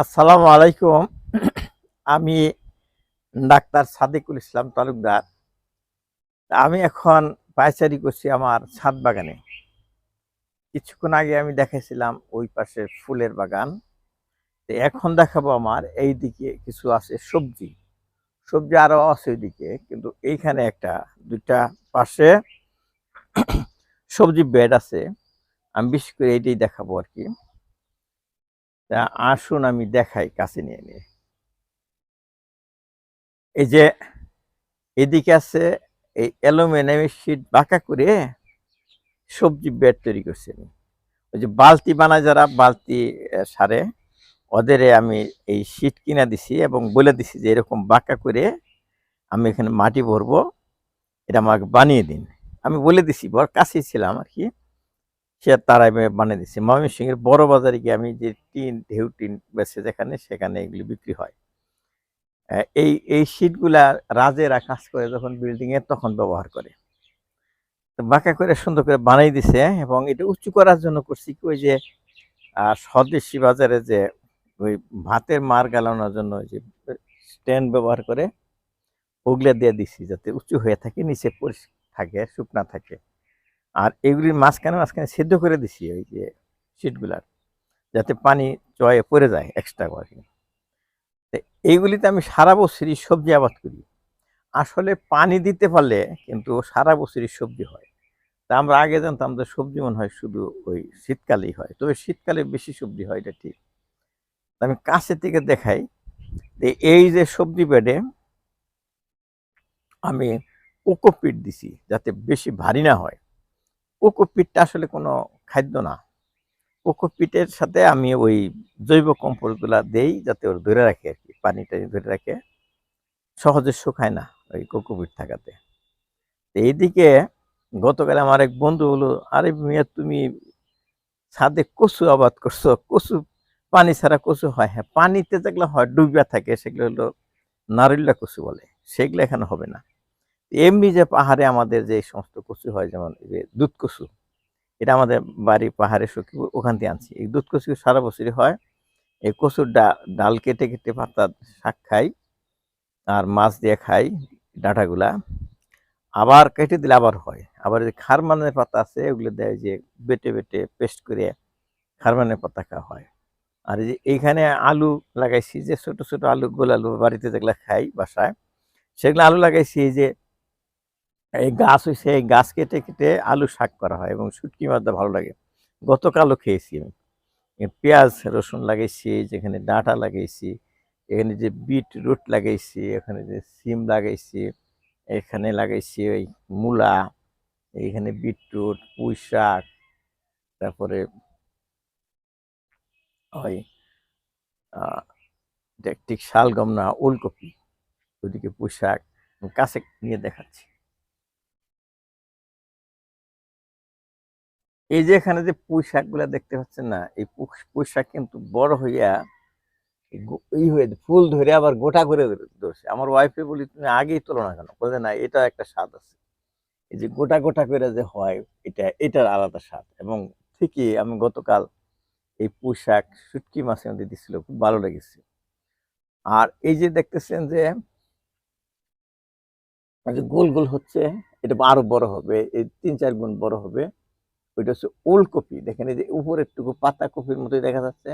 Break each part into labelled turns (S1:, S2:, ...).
S1: আসসালামু আলাইকুম। আমি ডাক্তার সাদিকুল ইসলাম তালুকদার। আমি এখন পায়চারি করছি আমার ছাদ বাগানে। কিছুক্ষণ আগে আমি দেখাইছিলাম ওই পাশে ফুলের বাগান। এখন দেখাবো আমার এই দিকে কিছু আছে সবজি। সবজি আরও আছে ওইদিকে, কিন্তু এইখানে একটা, দুইটা পাশে সবজি বেড আছে। আমি বিশেষ করে এইটাই দেখাবো আর কি। তা আসুন আমি দেখাই, কাছে নিয়ে নিয়ে এই যে এদিকে আছে এই অ্যালুমিনিয়ামের শীট বাঁকা করে সবজি বেড তৈরি করছি আমি। ওই যে বালতি বানায় যারা, বালতি সারে, ওদের আমি এই শীট কিনা দিছি এবং বলে দিছি যে এরকম বাঁকা করে আমি এখানে মাটি ভরবো, এটা আমাকে বানিয়ে দিন। আমি বলে দিছি বড় কাছেই ছিলাম আর কি। সে তারাই বানিয়ে দিচ্ছে। ময়মনসিংহের বড় বাজারে গিয়ে আমি যে টিন, ঢেউ টিন বেছে যেখানে, সেখানে এগুলি বিক্রি হয়। এই এই শীটগুলা রাজেরা কাজ করে যখন বিল্ডিং এ তখন ব্যবহার করে। তো বাঁকা করে সুন্দর করে বানাই দিছে, এবং এটা উঁচু করার জন্য করছি কি ওই যে স্বদেশি বাজারে যে ওই ভাতের মার গালানোর জন্য যে স্ট্যান্ড ব্যবহার করে, ওগুলা দিয়ে দিছি যাতে উঁচু হয়ে থাকে, নিচে পরিষ্কার থাকে, শুকনা থাকে। আর এগুলির মাঝখানে মাঝখানে সেদ্ধ করে দিছি ওই যে শীটগুলার যাতে পানি চয়ে পড়ে যায় এক্সট্রা করে। এইগুলিতে আমি সারা বছরই সবজি আবাদ করি। আসলে পানি দিতে পারলে কিন্তু সারা বছরই সবজি হয়। তা আমরা আগে জানতাম যে সবজি মনে হয় শুধু ওই শীতকালেই হয়, তবে শীতকালে বেশি সবজি হয়, এটা ঠিক। আমি কাছে থেকে দেখাই এই যে সবজি বেডে আমি কোকোপিট দিছি যাতে বেশি ভারী না হয়। কোকোপিটটা আসলে কোনো খাদ্য না। কোকোপিটের সাথে আমি ওই জৈব কম্পোস্টগুলা দেই যাতে ওর ধরে রাখে আর কি পানি টানি ধরে রাখে, সহজে শুকায় না ওই কোকোপিট থাকাতে। এইদিকে গতকাল আমার এক বন্ধু হলো আরে মিয়া, তুমি ছাদে কচু আবাদ করছ, কচু পানি ছাড়া কচু হয় হ্যাঁ পানিতে যেগুলো হয়, ডুবিয়া থাকে, সেগুলো হলো নারুল্লা কচু বলে, সেগুলো এখানে হবে না। এমনি যে পাহাড়ে আমাদের যে সমস্ত কচু হয়, যেমন যে দুধ কচু, এটা আমাদের বাড়ি পাহাড়ে সখী ওখান থেকে আনছি। এই দুধ কচু সারা বছরই হয়। এই কচুর ডাল কেটে কেটে পাতা, শাক খাই, আর মাছ দিয়ে খাই ডাঁটাগুলা। আবার কেটে দিলে আবার হয়। আবার যে খারমানের পাতা আছে, ওগুলো দেয় যে বেটে বেটে পেস্ট করে খারমানের পাতা খাওয়া হয়। আর যে এইখানে আলু লাগাইছি, যে ছোট ছোট আলু, গোল আলু বাড়িতে যেগুলো খাই বাসায়, সেগুলো আলু লাগাইছি যে গাছ হয়েছে এই গাছ কেটে কেটে আলু শাক করা হয় এবং শুটকি দিয়ে ভালো লাগে। গতকালও খেয়েছি আমি। পেঁয়াজ, রসুন লাগাইছি, যেখানে ডাঁটা লাগাইছি, এখানে যে বিট রুট লাগাইছি, এখানে যে সিম লাগাইছি, এখানে লাগাইছি ওই মূলা এইখানে বিটরুট, পুঁই শাক, তারপরে ওই ঠিক শালগম না, ওলকপি, ওইদিকে পুঁই শাক, কাছে নিয়ে দেখাচ্ছি। এই যে এখানে যে পুঁই শাকগুলা দেখতে পাচ্ছেন না, এই পুঁই- শাক কিন্তু বড় হইয়া হয়ে ফুল ধরে আবার গোটা করে ধরে- ধরছে। আমার ওয়াইফে বলি, তুমি আগেই তোলো না কেন? বলে, না, এটা একটা স্বাদ আছে। এই যে গোটা গোটা করে যে হয়, এটা, এটার আলাদা স্বাদ। এবং ঠিকই আমি গতকাল এই পুঁই শাক শুটকি মাছের মধ্যে দিছিল, খুব ভালো লেগেছে। আর এই যে দেখতেছেন যে গোল গোল হচ্ছে, এটা আরও বড় হবে, এই তিন চার গুণ বড় হবে। ওইটা হচ্ছে ওলকপি দেখেন এই যে উপরের টুকু পাতা কপির মতোই দেখা যাচ্ছে,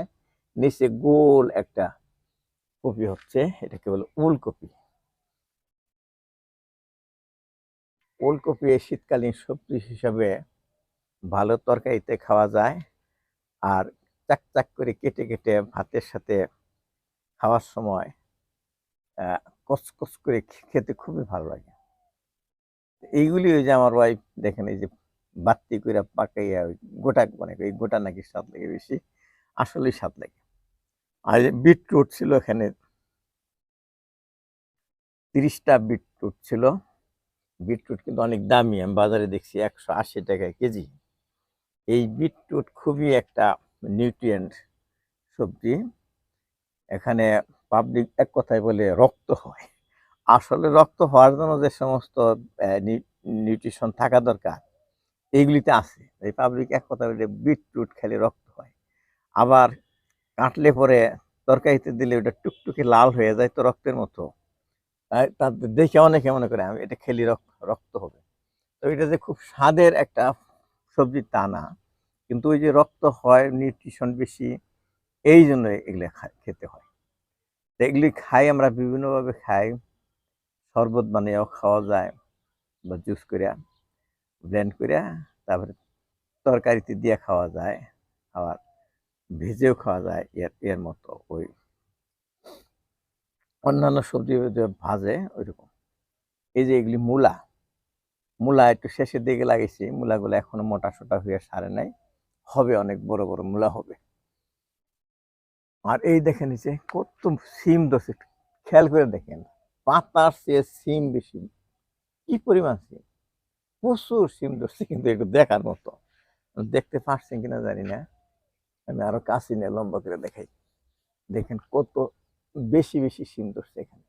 S1: নিচে গোল একটা কপি হচ্ছে, এটাকে বলে ওলকপি ওলকপি শীতকালীন সবজি হিসাবে ভালো তরকারিতে খাওয়া যায় আর চাক চাক করে কেটে কেটে ভাতের সাথে খাওয়ার সময় কচকচ করে খেতে খুবই ভালো লাগে। এইগুলি ওই যে আমার ওয়াইফ দেখেন এই যে বাত্তি করে পাকাইয়া ওই গোটা মানে এই গোটা নাকি স্বাদ লাগে বেশি, আসলেই স্বাদ লাগে। আর বিটরুট ছিল এখানে তিরিশটা বিটরুট ছিল। বিটরুট কিন্তু অনেক দামি, আমি বাজারে দেখছি একশো আশি টাকা কেজি। এই বিটরুট খুবই একটা নিউট্রিয়েন্ট সবজি। এখানে পাবলিক এক কথায় বলে রক্ত হয়। আসলে রক্ত হওয়ার জন্য যে সমস্ত নিউট্রিশন থাকা দরকার এইগুলিতে আছে। এই পাবলিক এক কথা বলে বিটরুট খেলে রক্ত হয়। আবার কাটলে পরে তরকারিতে দিলে ওটা টুকটুকে লাল হয়ে যায় তো রক্তের মতো। তাদের দেখে অনেকে মনে করে, আমি এটা খেলি রক্ত হবে। তো এটা যে খুব স্বাদের একটা সবজি তা না। কিন্তু ওই যে রক্ত হয় নিউট্রিশন বেশি, এই জন্য এগুলো খা- খেতে হয়। তো এগুলি খাই, আমরা বিভিন্নভাবে খাই। শরবত বানিয়েও খাওয়া যায় বা জুস করে ব্লেন্ড করে তারপরে তরকারিতে দিয়ে খাওয়া যায়, আবার ভেজেও খাওয়া যায় এর এর মতো ওই অন্যান্য সবজি যে ভাজে ওইরকম। এই যে এগুলি মূলা মূলা একটু শেষের দিকে লাগিয়েছি, মূলাগুলো এখনও মোটা সোটা হয়ে সারে নাই, হবে অনেক বড় বড় মূলা হবে। আর এই দেখেন নিচে কত সিম দোষে খেয়াল করে দেখেন, পাতার চেয়ে সিম বেশি, কি পরিমাণ সিম? প্রচুর সিম ধরছে কিন্তু একটু দেখার মতো। দেখতে পারছেন কিনা জানি না। আমি আরও কাছে নিয়ে লম্বা করে দেখাই। দেখেন কত বেশি বেশি সিম ধরছে এখানে।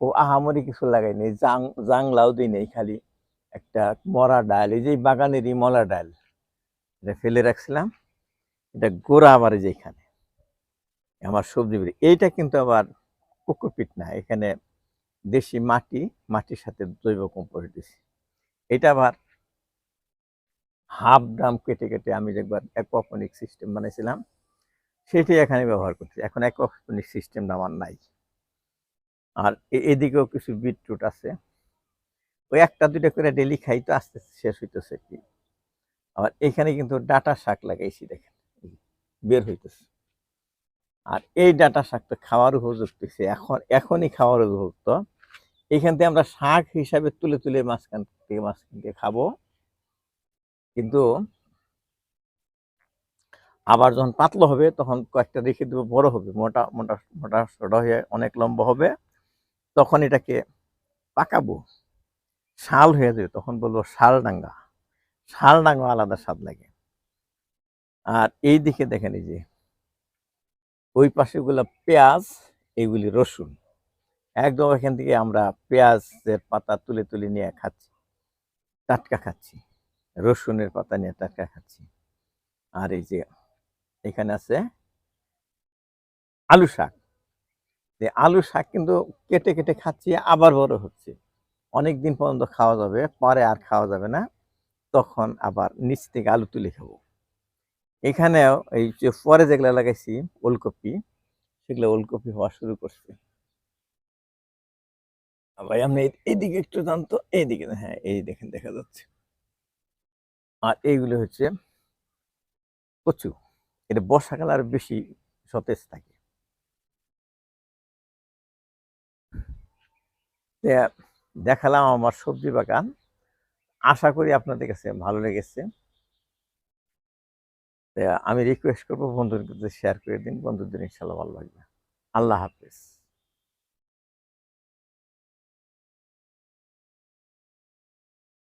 S1: ও আহামরি কিছু লাগাই নেই, জাং, জাংলাও দিই নেই খালি। একটা মরা ডাল, এই যে বাগানেরই মলা ডাল। এটা ফেলে রাখছিলাম। এটা গোড়া আবার এই যে এখানে। আমার সবজি এইটা কিন্তু আবার কোকোপিট না, এখানে দেশি মাটি, মাটির সাথে জৈব কম্পোস্ট দিছি। এটা আবার হাফ ড্রাম কেটে কেটে আমি একবার অ্যাকোপনিক সিস্টেম বানিয়েছিলাম সেটি এখানে ব্যবহার করছি। এখন অ্যাকোপনিক সিস্টেম আমার নাই। আর এদিকেও কিছু বিটরুট আছে। ওই একটা, দুইটা করে ডেলি খাই তো আস্তে আস্তে শেষ হইতেছে কি। আবার এখানে কিন্তু ডাটা শাক লাগাইছি দেখেন বের হইতেছে। আর এই ডাটা শাক তো খাওয়ার উপযুক্ত এখন, এখনই খাওয়ার উপযুক্ত। এখান থেকে আমরা শাক হিসাবে তুলে তুলে মাঝখান থেকে মাঝখান থেকে খাব। কিন্তু আবার যখন পাতলো হবে, তখন কয়েকটা রেখে দেবো, বড় হবে, মোটা মোটা মোটা সোটা হয়ে অনেক লম্বা হবে। তখন এটাকে পাকাবো। শাল হয়ে যাবে, তখন বলব শাল ডাঙ্গা। শাল ডাঙ্গা আলাদা স্বাদ লাগে। আর এই দিকে দেখেন এই যে, ওই পাশে গুলা পেঁয়াজ এইগুলি রসুন। একদম এখান থেকে আমরা পেঁয়াজের পাতা তুলে তুলে নিয়ে খাচ্ছি, টাটকা খাচ্ছি, রসুনের পাতা নিয়ে টাটকা খাচ্ছি। আর এই যে এখানে আছে আলু শাক। যে আলু শাক কিন্তু কেটে কেটে খাচ্ছি, আবার বড় হচ্ছে। অনেক দিন পর্যন্ত খাওয়া যাবে, পরে আর খাওয়া যাবে না। তখন আবার নিচ থেকে আলু তুলে খাব। এখানেও এই যে পরে যেগুলো লাগাইছি, ওলকপি, সেগুলো ওলকপি হওয়া শুরু করছে। ভাই, আপনি এই- এইদিকে একটু জানতো এইদিকে হ্যাঁ এই দেখেন, দেখা যাচ্ছে। আর এইগুলো হচ্ছে কচু। এটা বর্ষাকালে আর বেশি সতেজ থাকে। দেখালাম আমার সবজি বাগান। আশা করি আপনাদের কাছে ভালো লেগেছে। আমি রিকোয়েস্ট করব বন্ধুদের শেয়ার করে দিন। বন্ধুদের ইনশাল্লাহ ভালো লাগবে। আল্লাহ হাফেজ।